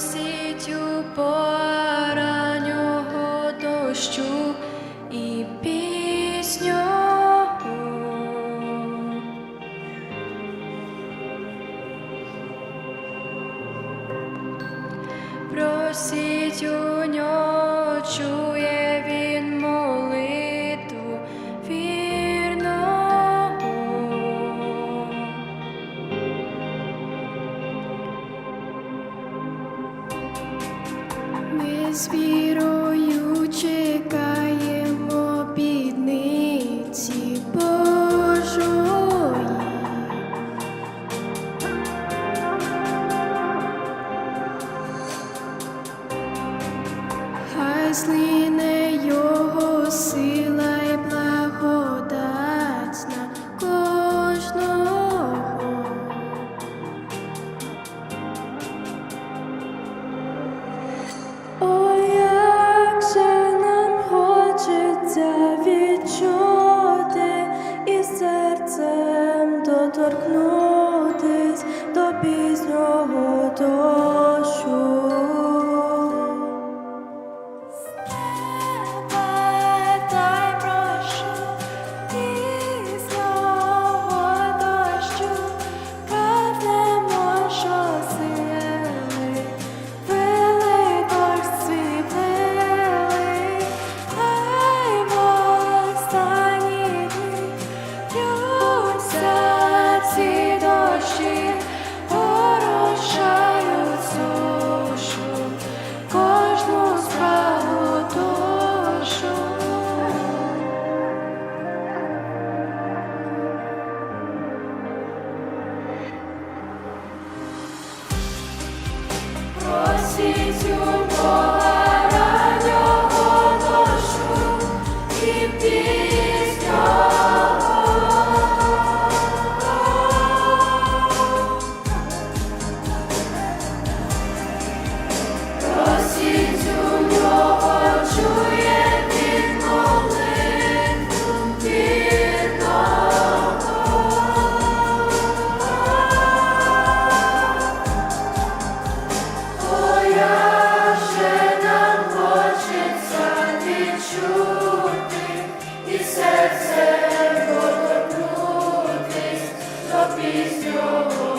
просить у поранього дощу і пісню. Просить у нього ми чекаємо бідниці Божої. adore. Senhor.